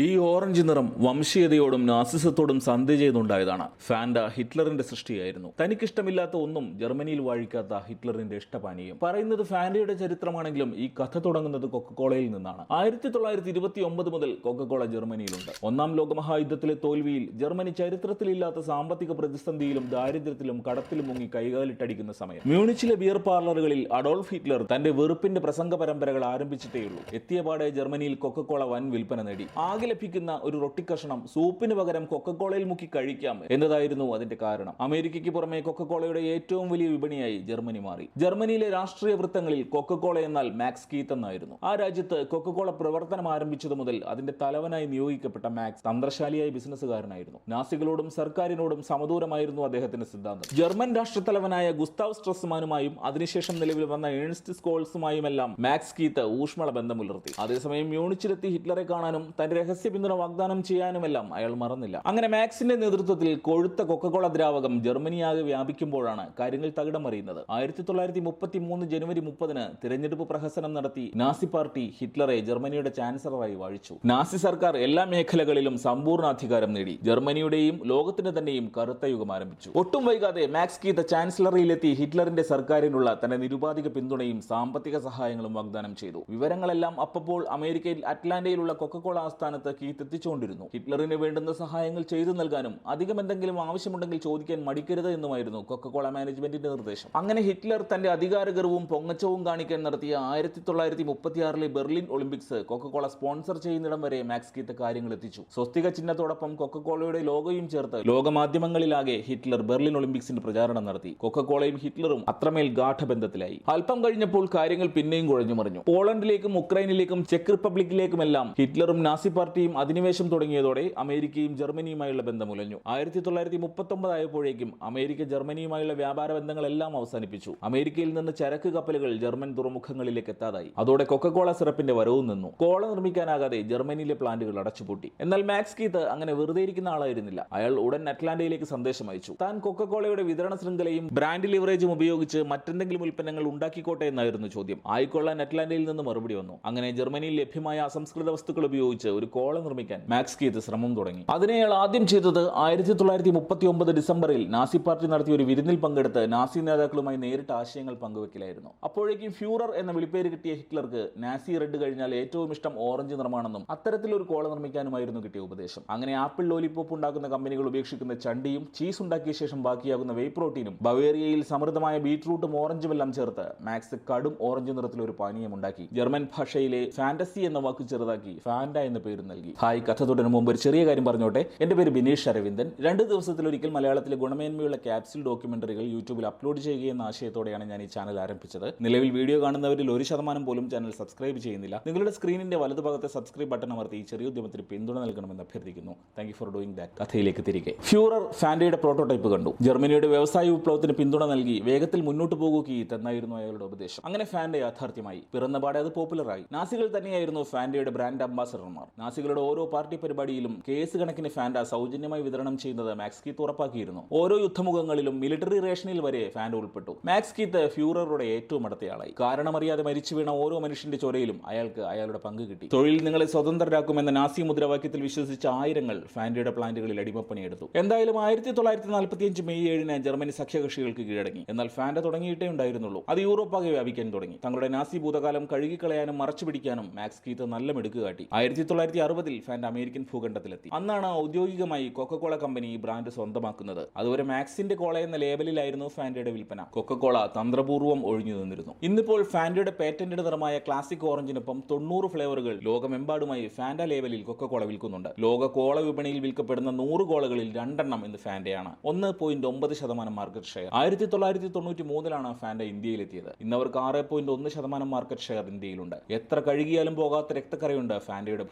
ഈ ഓറഞ്ച് നിറം വംശീയതയോടും നാസിസത്തോടും സന്ധി ചെയ്തുണ്ടായതാണ്. ഫാൻഡ ഹിറ്റ്ലറിന്റെ സൃഷ്ടിയായിരുന്നു. തനിക്കിഷ്ടമില്ലാത്ത ഒന്നും ജർമ്മനിയിൽ വാഴിക്കാത്ത ഹിറ്റ്ലറിന്റെ ഇഷ്ടപാനീയം. പറയുന്നത് ഫാൻഡയുടെ ചരിത്രമാണെങ്കിലും ഈ കഥ തുടങ്ങുന്നത് കൊക്കക്കോളയിൽ നിന്നാണ്. ആയിരത്തി തൊള്ളായിരത്തി ഇരുപത്തി ഒമ്പത് മുതൽ കൊക്കക്കോള ജർമ്മനിയിലുണ്ട്. ഒന്നാം ലോകമഹായുദ്ധത്തിലെ തോൽവിയിൽ ജർമ്മനി ചരിത്രത്തിലില്ലാത്ത സാമ്പത്തിക പ്രതിസന്ധിയിലും ദാരിദ്ര്യത്തിലും കടത്തിലും മുങ്ങി കൈകാലിട്ടടിക്കുന്ന സമയം. മ്യൂണിച്ചിലെ ബിയർ പാർലറുകളിൽ അഡോൾഫ് ഹിറ്റ്ലർ തന്റെ വെറുപ്പിന്റെ പ്രസംഗ പരമ്പരകൾ ആരംഭിച്ചിട്ടേയുള്ളൂ. എത്തിയപാടെ ജർമ്മനിയിൽ കൊക്കക്കോള വൻ വിൽപ്പന നേടി. ആകെ ലഭിക്കുന്ന ഒരു റൊട്ടിക്കഷണം സൂപ്പിന് പകരം കൊക്കക്കോളയിൽ മുക്കി കഴിക്കാം എന്നതായിരുന്നു അതിന്റെ കാരണം. അമേരിക്കയ്ക്ക് പുറമെ കൊക്കക്കോളയുടെ ഏറ്റവും വലിയ വിപണിയായി ജർമ്മനി മാറി. ജർമ്മനിയിലെ രാഷ്ട്രീയ വൃത്തങ്ങളിൽ കൊക്കക്കോള എന്നാൽ മാക്സ് കീത്ത് എന്നായിരുന്നു. ആ രാജ്യത്ത് കൊക്കക്കോള പ്രവർത്തനം ആരംഭിച്ചതു മുതൽ അതിന്റെ തലവനായി നിയോഗിക്കപ്പെട്ട മാക്സ് തന്ത്രശാലിയായ ബിസിനസ്സുകാരനായിരുന്നു. നാസികളോടും സർക്കാരിനോടും സമദൂരമായിരുന്നു അദ്ദേഹത്തിന്റെ സിദ്ധാന്തം. ജർമ്മൻ രാഷ്ട്രത്തലവനായ ഗുസ്താവ് സ്ട്രസ്മാനുമായും അതിനുശേഷം നിലവിൽ വന്ന ഏൺസ്റ്റ് സ്കോൾസുമായുമെല്ലാം മാക്സ് കീത്ത് ഊഷ്മള ബന്ധം പുലർത്തി അതേസമയം മ്യൂണിച്ചിലെത്തി ഹിറ്റ്ലറെ കാണാനും തന്റെ രഹസ്യ പിന്തുണ വാഗ്ദാനം ചെയ്യാനുമെല്ലാം അയാൾ മറന്നില്ല. അങ്ങനെ മാക്സിന്റെ നേതൃത്വത്തിൽ കൊഴുത്ത കൊക്കക്കോള ദ്രാവകം ജർമ്മനിയാകെ വ്യാപിക്കുമ്പോഴാണ് കാര്യങ്ങൾ തകിടം അറിയുന്നത് ആയിരത്തി തൊള്ളായിരത്തി മുപ്പത്തി മൂന്ന് ജനുവരി മുപ്പതിന് തിരഞ്ഞെടുപ്പ് പ്രഹസനം നടത്തി നാസി പാർട്ടി ഹിറ്റ്ലറെ ജർമ്മനിയുടെ ചാൻസലറായി വാഴിച്ചു. നാസി സർക്കാർ എല്ലാ മേഖലകളിലും സമ്പൂർണ അധികാരം നേടി. ജർമ്മനിയുടെയും ലോകത്തിന്റെ തന്നെയും കറുത്ത യുഗം ആരംഭിച്ചു. ഒട്ടും വൈകാതെ മാക്സ് കീത ചാൻസലറിയിലെത്തി ഹിറ്റ്ലറിന്റെ സർക്കാരിനുള്ള തന്റെ നിരുപാധിക പിന്തുണയും സാമ്പത്തിക സഹായങ്ങളും വാഗ്ദാനം ചെയ്തു. വിവരങ്ങളെല്ലാം അപ്പോൾ അമേരിക്കയിൽ അറ്റ്ലാന്റയിലുള്ള കൊക്കക്കോള ആസ്ഥാനത്ത് കീത്ത് എത്തിച്ചുകൊണ്ടിരുന്നു ഹിറ്റ്ലറിന് വേണ്ടുന്ന സഹായങ്ങൾ ചെയ്തു നൽകാനും അധികം എന്തെങ്കിലും ആവശ്യമുണ്ടെങ്കിൽ ചോദിക്കാൻ മടിക്കരുത് എന്നുമായിരുന്നു കൊക്കക്കോള മാനേജ്മെന്റിന്റെ നിർദ്ദേശം. അങ്ങനെ ഹിറ്റ്ലർ തന്റെ അധികാരഗർവും പൊങ്ങച്ചവും കാണിക്കാൻ നടത്തിയ ആയിരത്തി തൊള്ളായിരത്തി മുപ്പത്തിയാറിലെ Berlin Olympics Coca Cola sponsor ചെയ്യുന്നിടം വരെ മാക്സ് കീത്ത് കാര്യങ്ങൾ എത്തിച്ചു. സ്വസ്തിക ചിഹ്നത്തോടൊപ്പം കൊക്കക്കോളയുടെ ലോഗോയും ചേർത്ത് ലോകമാധ്യമങ്ങളിലാകെ ഹിറ്റ്ലർ ബെർലിൻ ഒളിമ്പിക്സിന്റെ പ്രചാരണം നടത്തി. കൊക്കക്കോളയും ഹിറ്റ്ലറും അത്രമേൽ ഗാഠബന്ധത്തിലായി. അല്പം കഴിഞ്ഞപ്പോൾ കാര്യങ്ങൾ പിന്നെയും കുഴഞ്ഞു മറിഞ്ഞു പോളണ്ടിലേക്കും ഉക്രൈനിലേക്കും ചെക്ക് റിപ്പബ്ലിക്കിലേക്കുമെല്ലാം ഹിറ്റ്ലറും നാസി പാർട്ടിയും അധിനിവേശം തുടങ്ങിയതോടെ അമേരിക്കയും ജർമ്മനിയുമായുള്ള ബന്ധം ഉലഞ്ഞു. ആയിരത്തി തൊള്ളായിരത്തി മുപ്പത്തൊമ്പത് ആയപ്പോഴേക്കും അമേരിക്ക ജർമ്മനിയുമായുള്ള വ്യാപാര ബന്ധങ്ങളെല്ലാം അവസാനിപ്പിച്ചു. അമേരിക്കയിൽ നിന്ന് ചരക്ക് കപ്പലുകൾ ജർമ്മൻ തുറമുഖങ്ങളിലേക്ക് എത്താതായി. അതോടെ കൊക്കക്കോള സിറപ്പിന്റെ വരവും നിന്നു. കോള നിർമ്മിക്കാനാകാതെ ജർമ്മനിയിലെ പ്ലാന്റുകൾ അടച്ചുപൂട്ടി. എന്നാൽ മാക്സ് കീത്ത് അങ്ങനെ വെറുതെ ഇരിക്കുന്ന ആളായിരുന്നില്ല. അയാൾ ഉടൻ അറ്റ്ലാന്റയിലേക്ക് സന്ദേശം അയച്ചു. താൻ കൊക്കക്കോളയുടെ വിതരണ ശൃംഖലയും ബ്രാൻഡ് ലിവറേജും ഉപയോഗിച്ച് മറ്റെന്തെങ്കിലും ഉൽപ്പന്നങ്ങൾ ഉണ്ടാക്കിക്കോട്ടെ എന്നായിരുന്നു ചോദ്യം. ആയിക്കൊള്ളാൻ അറ്റ്ലാന്റയിൽ നിന്ന് മറുപടി വന്നു. അങ്ങനെ ജർമ്മനിയിൽ ലഭ്യമായ അസംസ്കൃത വസ്തുക്കൾ ഉപയോഗിച്ച് ഒരു കോള നിർമ്മിക്കാൻ മാക്സ് കീത്ത് ശ്രമം തുടങ്ങി. അതിനെ അയാൾ ആദ്യം ചെയ്തത് ആയിരത്തി തൊള്ളായിരത്തി മുപ്പത്തി ഒമ്പത് ഡിസംബറിൽ നാസി പാർട്ടി നടത്തിയ ഒരു വിരുന്നിൽ പങ്കെടുത്ത് നാസി നേതാക്കളുമായി നേരിട്ട് ആശയങ്ങൾ പങ്കുവെക്കലായിരുന്നു. അപ്പോഴേക്കും ഫ്യൂറർ എന്ന വിളിപ്പേര് കിട്ടിയ ഹിറ്റ്ലർക്ക് നാസി റെഡ് കഴിഞ്ഞാൽ ഏറ്റവും ഇഷ്ടം ഓറഞ്ച് നിറമാണെന്നും അത്തരത്തിലൊരു കോള നിർമ്മിക്കാനുമായിരുന്നു കിട്ടിയ ഉപദേശം. അങ്ങനെ ആപ്പിൾ ലോലിപോപ്പ് ഉണ്ടാക്കുന്ന കമ്പനികൾ ഉപേക്ഷിക്കുന്ന ചണ്ടിയും ചീസ് ഉണ്ടാക്കിയ ശേഷം ബാക്കിയാകുന്ന വേ പ്രോട്ടീനും ബവേറിയയിൽ സമൃദ്ധമായ ബീറ്റ്റൂട്ടും ഓറഞ്ചും എല്ലാം ചേർത്ത് മാക്സ് കടും ഓറഞ്ച് നിറത്തിലൊരു പാനീയം ഉണ്ടാക്കി. ജർമ്മൻ ഭാഷയിലെ ഫാന്റസി എന്ന വാക്ക് ചെറുതാക്കി ഫാൻഡ എന്ന പേര് നൽകി. ഹായ് കഥ തുടരും മുമ്പ് ഒരു ചെറിയ കാര്യം പറഞ്ഞോട്ടെ. എന്റെ പേര് ബിനീഷ് അരവിന്ദൻ. രണ്ട് ദിവസത്തിലൊരിക്കൽ മലയാളത്തിലെ ഗുണമേന്മയുള്ള ക്യാപ്സിൽ ഡോക്യുമെന്ററികൾ യൂട്യൂബിൽ അപ്ലോഡ് ചെയ്യുക എന്ന ആശയത്തോടെയാണ് ഞാൻ ഈ ചാനൽ ആരംഭിച്ചത്. നിലവിൽ വീഡിയോ കാണുന്നവരിൽ ഒരു ശതമാനം പോലും ചാനൽ സബ്സ്ക്രൈബ് ചെയ്യുന്നില്ല. നിങ്ങളുടെ സ്ക്രീനിന്റെ വലതുഭാഗത്തെ സബ്സ്ക്രൈബ് ബട്ടൺ അമർത്തി ഈ ചെറിയ ഉദ്യമത്തിന് പിന്തുണ നൽകണമെന്ന് അഭ്യർത്ഥിക്കുന്നു. താങ്ക് ഫോർ ഡൂയിങ് ദാറ്റ് കഥയിലേക്ക് തിരികെ. ഫ്യൂറർ ഫാൻഡയുടെ പ്രോട്ടോടൈപ്പ് കണ്ടു. ജർമ്മനിയുടെ വ്യവസായ വിപ്ലവത്തിന് പിന്തുണ നൽകി വേഗത്തിൽ മുന്നോട്ട് പോകുക എന്നായിരുന്നു അയാളുടെ ഉപദേശം. അങ്ങനെ ഫാൻഡ യാഥാർത്ഥ്യമായി. പിറന്നപാടെ അത് പോപ്പുലറായി നാസികൾ തന്നെയായിരുന്നു ഫാൻഡയുടെ ബ്രാൻഡ് അംബാസഡർമാർ നാസികളുടെ ഓരോ പാർട്ടി പരിപാടിയിലും കേസ് കണക്കിന് ഫാൻഡ സൗജന്യമായി വിതരണം ചെയ്യുന്നത് മാക്സ് കീത്ത് ഉറപ്പാക്കിയിരുന്നു. ഓരോ യുദ്ധമുഖങ്ങളിലും മിലിറ്ററി റേഷനിൽ വരെ ഫാൻഡ ഉൾപ്പെട്ടു. മാക്സ് കീത്ത് ഫ്യൂററുടെ ഏറ്റവും അടുത്തയാളായി. കാരണമറിയാതെ മരിച്ചു വീണ ഓരോ മനുഷ്യന്റെ ചൊരയിലും അയാൾക്ക് അയാളുടെ പങ്ക് കിട്ടി. തൊഴിൽ നിങ്ങളെ സ്വതന്ത്രരാക്കുമെന്ന നാസി മുദ്രാവാക്യത്തിൽ വിശ്വസിച്ച ആയിരങ്ങൾ ഫാൻഡയുടെ പ്ലാന്റുകളിൽ അടിമപ്പണിയെടുത്തു. എന്തായാലും ആയിരത്തി തൊള്ളായിരത്തി നാൽപ്പത്തിയഞ്ച് മെയ് ഏഴിന് ജർമ്മനി സഖ്യകക്ഷികൾക്ക് കീഴടങ്ങി. എന്നാൽ ഫാൻഡ തുടങ്ങിയിട്ടേ ഉണ്ടായിരുന്നുള്ളൂ. അത് യൂറോപ്പാകെ വ്യാപിക്കാൻ തുടങ്ങി. തങ്ങളുടെ നാസി ഭൂതകാലം കഴുകിക്കളയാനും മറച്ചു പിടിക്കാനും മാക്സ് കീത്ത് നല്ല മിടുക്ക് കാട്ടി. ആയിരത്തി തൊള്ളായിരത്തി അറുപതിൽ ഫാൻഡ അമേരിക്കൻ ഭൂഖണ്ഡത്തിലെത്തി. അന്നാണ് ഔദ്യോഗികമായി കൊക്കക്കോള കമ്പനി ഈ ബ്രാൻഡ് സ്വന്തമാക്കുന്നത്. അതുവരെ മാക്സിന്റെ കോള എന്ന ലേബലിലായിരുന്നു ഫാൻഡയുടെ വിൽപ്പന. കൊക്കക്കോള തന്ത്രപൂർവം ഒഴിഞ്ഞു നിന്നിരുന്നു. ഇന്നിപ്പോൾ ഫാൻഡയുടെ പേറ്റന്റഡ് നിറമായ ക്ലാസിക് ഓറഞ്ചിനൊപ്പം തൊണ്ണൂറ് ഫ്ലേവറുകൾ ലോകമെമ്പാടുമായി ഫാൻഡ ലേബലിൽ കൊക്കക്കോള വിൽക്കുന്നുണ്ട്. ലോക കോള വിപണിയിൽ വിൽക്കപ്പെടുന്ന നൂറ് കോളകളിൽ രണ്ടെണ്ണം ഇന്ന് ഫാൻഡയാണ് ഒന്ന് പോയിന്റ് ഒമ്പത് ശതമാനം മാർക്കറ്റ് ഷെയർ ആയിരത്തി തൊള്ളായിരത്തി തൊണ്ണൂറ്റി മൂന്നിലാണ് ഫാൻഡ ഇന്ത്യയിലെത്തിയത്. ഇന്ന് അവർക്ക് ആറ് പോയിന്റ് ഒന്ന് ശതമാനം മാർക്കറ്റ് ഷെയർ ഇന്ത്യയിലുണ്ട്. എത്ര കഴുകിയാലും പോകാത്ത രക്തക്കറയുണ്ട് ഫാൻഡയുടെ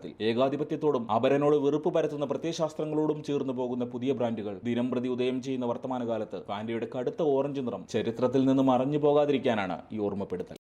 ഭൂതകാലത്തിൽ ഏകാധിപത്യത്തോടും അപരനോട് വെറുപ്പ് പരത്തുന്ന പ്രത്യയശാസ്ത്രങ്ങളോടും ചേർന്നു പോകുന്ന പുതിയ ബ്രാൻഡുകൾ ദിനം പ്രതി ഉദയം ചെയ്യുന്ന വർത്തമാനകാലത്ത് ഫാൻഡയുടെ കടുത്ത ഓറഞ്ച് നിറം ചരിത്രത്തിൽ നിന്ന് മറഞ്ഞു പോകാതിരിക്കാനാണ് ഈ ഓർമ്മപ്പെടുത്തൽ.